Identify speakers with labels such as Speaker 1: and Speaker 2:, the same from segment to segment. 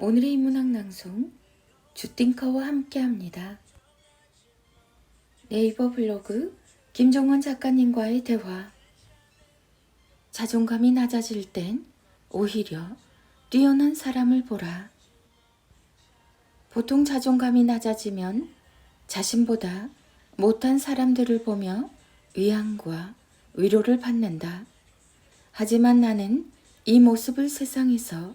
Speaker 1: 오늘의 인문학 낭송 주띵커와 함께합니다. 네이버 블로그 김종원 작가님과의 대화 자존감이 낮아질 땐 오히려 뛰어난 사람을 보라. 보통 자존감이 낮아지면 자신보다 못한 사람들을 보며 위안과 위로를 받는다. 하지만 나는 이 모습을 세상에서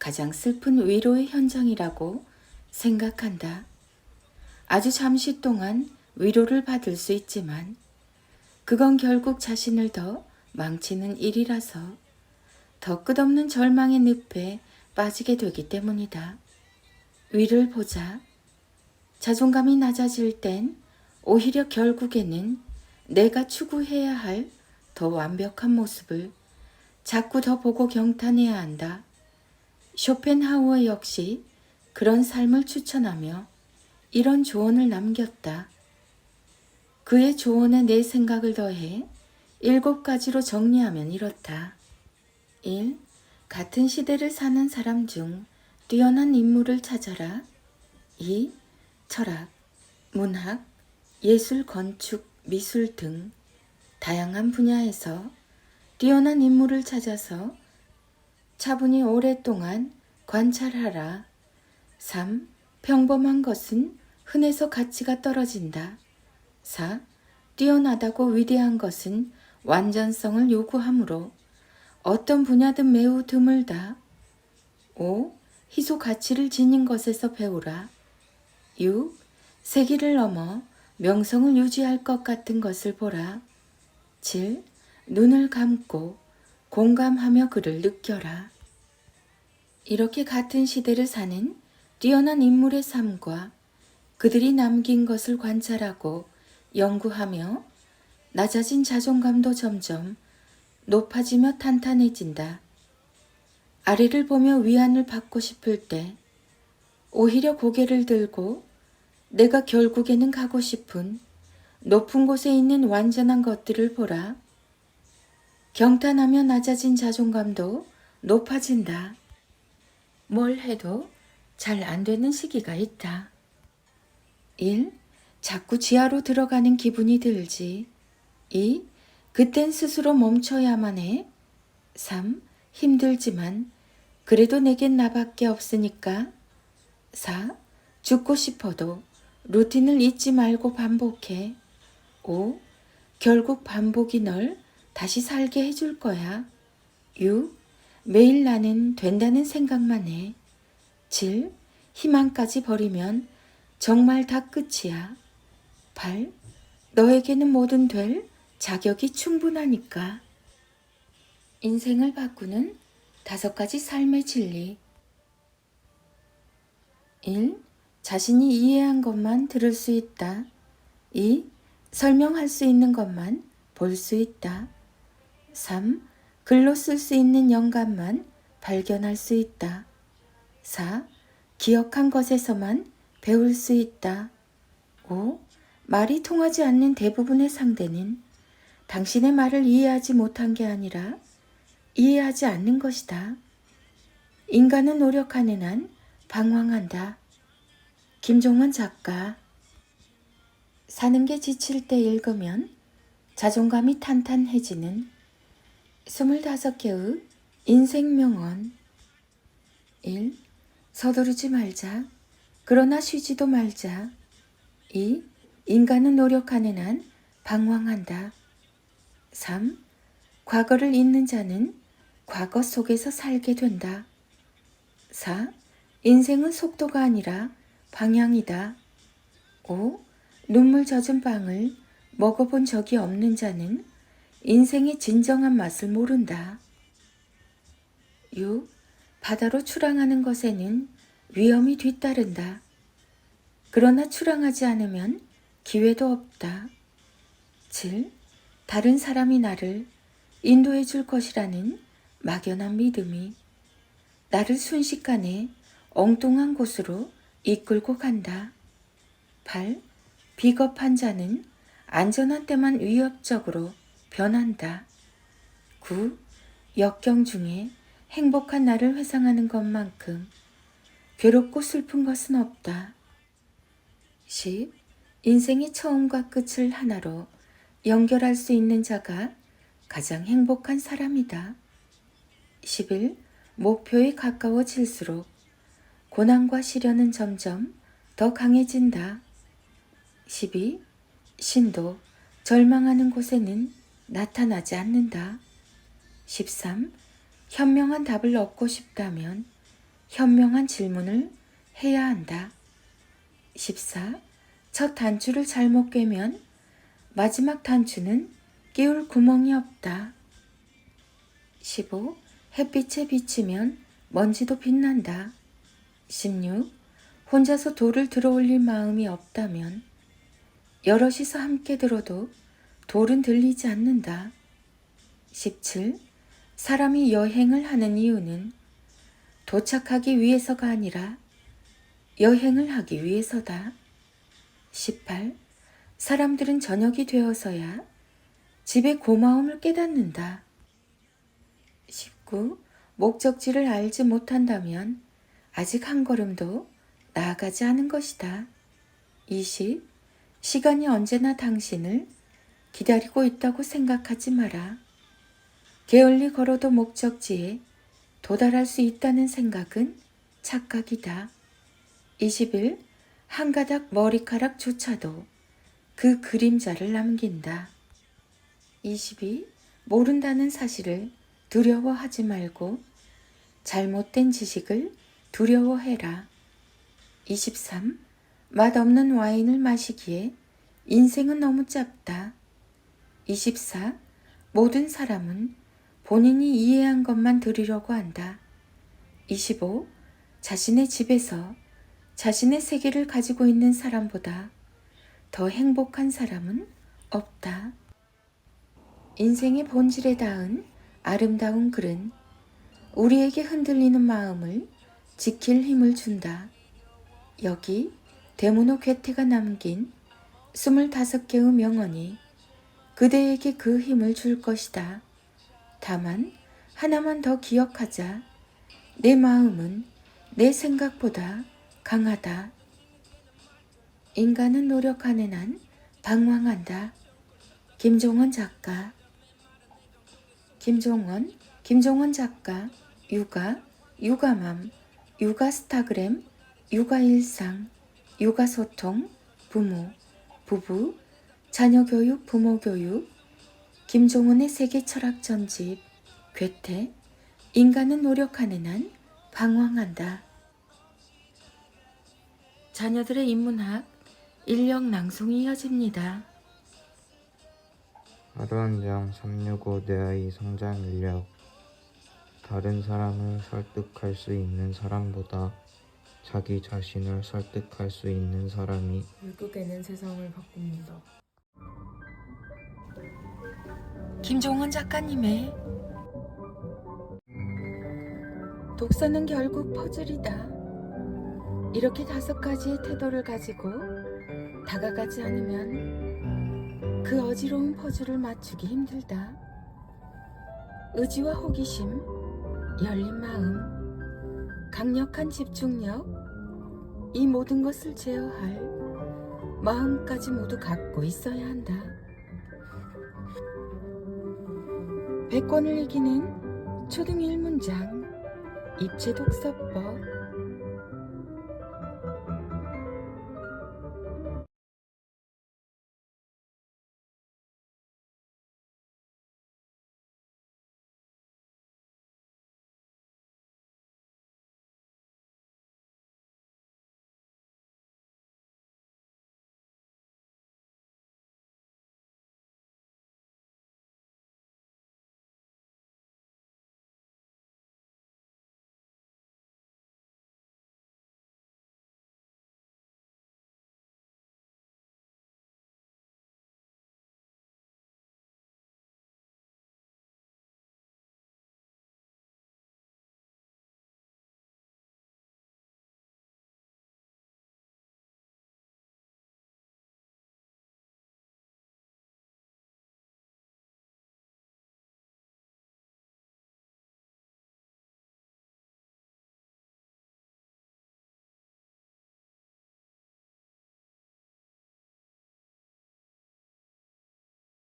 Speaker 1: 가장 슬픈 위로의 현장이라고 생각한다. 아주 잠시 동안 위로를 받을 수 있지만 그건 결국 자신을 더 망치는 일이라서 더 끝없는 절망의 늪에 빠지게 되기 때문이다. 위를 보자. 자존감이 낮아질 땐 오히려 결국에는 내가 추구해야 할 더 완벽한 모습을 자꾸 더 보고 경탄해야 한다. 쇼펜하우어 역시 그런 삶을 추천하며 이런 조언을 남겼다. 그의 조언에 내 생각을 더해 일곱 가지로 정리하면 이렇다. 1. 같은 시대를 사는 사람 중 뛰어난 인물을 찾아라. 2. 철학, 문학, 예술, 건축, 미술 등 다양한 분야에서 뛰어난 인물을 찾아서 차분히 오랫동안 관찰하라. 3. 평범한 것은 흔해서 가치가 떨어진다. 4. 뛰어나다고 위대한 것은 완전성을 요구하므로 어떤 분야든 매우 드물다. 5. 희소 가치를 지닌 것에서 배우라. 6. 세기를 넘어 명성을 유지할 것 같은 것을 보라. 7. 눈을 감고 공감하며 그를 느껴라. 이렇게 같은 시대를 사는 뛰어난 인물의 삶과 그들이 남긴 것을 관찰하고 연구하며 낮아진 자존감도 점점 높아지며 탄탄해진다. 아래를 보며 위안을 받고 싶을 때 오히려 고개를 들고 내가 결국에는 가고 싶은 높은 곳에 있는 완전한 것들을 보라. 경탄하며 낮아진 자존감도 높아진다. 뭘 해도 잘 안 되는 시기가 있다. 1. 자꾸 지하로 들어가는 기분이 들지. 2. 그땐 스스로 멈춰야만 해. 3. 힘들지만 그래도 내겐 나밖에 없으니까. 4. 죽고 싶어도 루틴을 잊지 말고 반복해. 5. 결국 반복이 널 다시 살게 해줄 거야. 6. 매일 나는 된다는 생각만 해. 7. 희망까지 버리면 정말 다 끝이야. 8. 너에게는 뭐든 될 자격이 충분하니까. 인생을 바꾸는 다섯 가지 삶의 진리. 1. 자신이 이해한 것만 들을 수 있다. 2. 설명할 수 있는 것만 볼 수 있다. 3. 글로 쓸 수 있는 영감만 발견할 수 있다. 4. 기억한 것에서만 배울 수 있다. 5. 말이 통하지 않는 대부분의 상대는 당신의 말을 이해하지 못한 게 아니라 이해하지 않는 것이다. 인간은 노력하는 한 방황한다. 김종원 작가 사는 게 지칠 때 읽으면 자존감이 탄탄해지는 25개의 인생 명언 1. 서두르지 말자. 그러나 쉬지도 말자. 2. 인간은 노력하는 한 방황한다. 3. 과거를 잊는 자는 과거 속에서 살게 된다. 4. 인생은 속도가 아니라 방향이다. 5. 눈물 젖은 빵을 먹어본 적이 없는 자는 인생의 진정한 맛을 모른다. 6. 바다로 출항하는 것에는 위험이 뒤따른다. 그러나 출항하지 않으면 기회도 없다. 7. 다른 사람이 나를 인도해 줄 것이라는 막연한 믿음이 나를 순식간에 엉뚱한 곳으로 이끌고 간다. 8. 비겁한 자는 안전한 때만 위협적으로 변한다. 9. 역경 중에 행복한 나를 회상하는 것만큼 괴롭고 슬픈 것은 없다. 10. 인생의 처음과 끝을 하나로 연결할 수 있는 자가 가장 행복한 사람이다. 11. 목표에 가까워질수록 고난과 시련은 점점 더 강해진다. 12. 신도 절망하는 곳에는 나타나지 않는다. 13. 현명한 답을 얻고 싶다면 현명한 질문을 해야 한다. 14. 첫 단추를 잘못 꿰면 마지막 단추는 끼울 구멍이 없다. 15. 햇빛에 비치면 먼지도 빛난다. 16. 혼자서 돌을 들어 올릴 마음이 없다면 여럿이서 함께 들어도 돌은 들리지 않는다. 17. 사람이 여행을 하는 이유는 도착하기 위해서가 아니라 여행을 하기 위해서다. 18. 사람들은 저녁이 되어서야 집의 고마움을 깨닫는다. 19. 목적지를 알지 못한다면 아직 한 걸음도 나아가지 않은 것이다. 20. 시간이 언제나 당신을 기다리고 있다고 생각하지 마라. 게을리 걸어도 목적지에 도달할 수 있다는 생각은 착각이다. 21. 한 가닥 머리카락조차도 그 그림자를 남긴다. 22. 모른다는 사실을 두려워하지 말고 잘못된 지식을 두려워해라. 23. 맛없는 와인을 마시기에 인생은 너무 짧다. 24. 모든 사람은 본인이 이해한 것만 들으려고 한다. 25. 자신의 집에서 자신의 세계를 가지고 있는 사람보다 더 행복한 사람은 없다. 인생의 본질에 닿은 아름다운 글은 우리에게 흔들리는 마음을 지킬 힘을 준다. 여기 대문호 괴테가 남긴 25개의 명언이 그대에게 그 힘을 줄 것이다. 다만 하나만 더 기억하자. 내 마음은 내 생각보다 강하다. 인간은 노력하는 한 방황한다. 김종원 작가 김종원, 김종원 작가, 육아, 육아맘, 육아스타그램, 육아일상, 육아소통, 부모, 부부, 자녀 교육, 부모 교육, 김종원의 세계 철학 전집, 괴테, 인간은 노력하는 한 방황한다. 자녀들의 인문학, 인력 낭송이 이어집니다.
Speaker 2: 하루 한장 365 내 아이 성장 인력 다른 사람을 설득할 수 있는 사람보다 자기 자신을 설득할 수 있는 사람이
Speaker 3: 결국에는 세상을 바꿉니다.
Speaker 1: 김종원 작가님의 독서는 결국 퍼즐이다. 이렇게 다섯 가지의 태도를 가지고 다가가지 않으면 그 어지러운 퍼즐을 맞추기 힘들다. 의지와 호기심, 열린 마음, 강력한 집중력, 이 모든 것을 제어할 마음까지 모두 갖고 있어야 한다. 백권을 이기는 초등 1문장 입체 독서법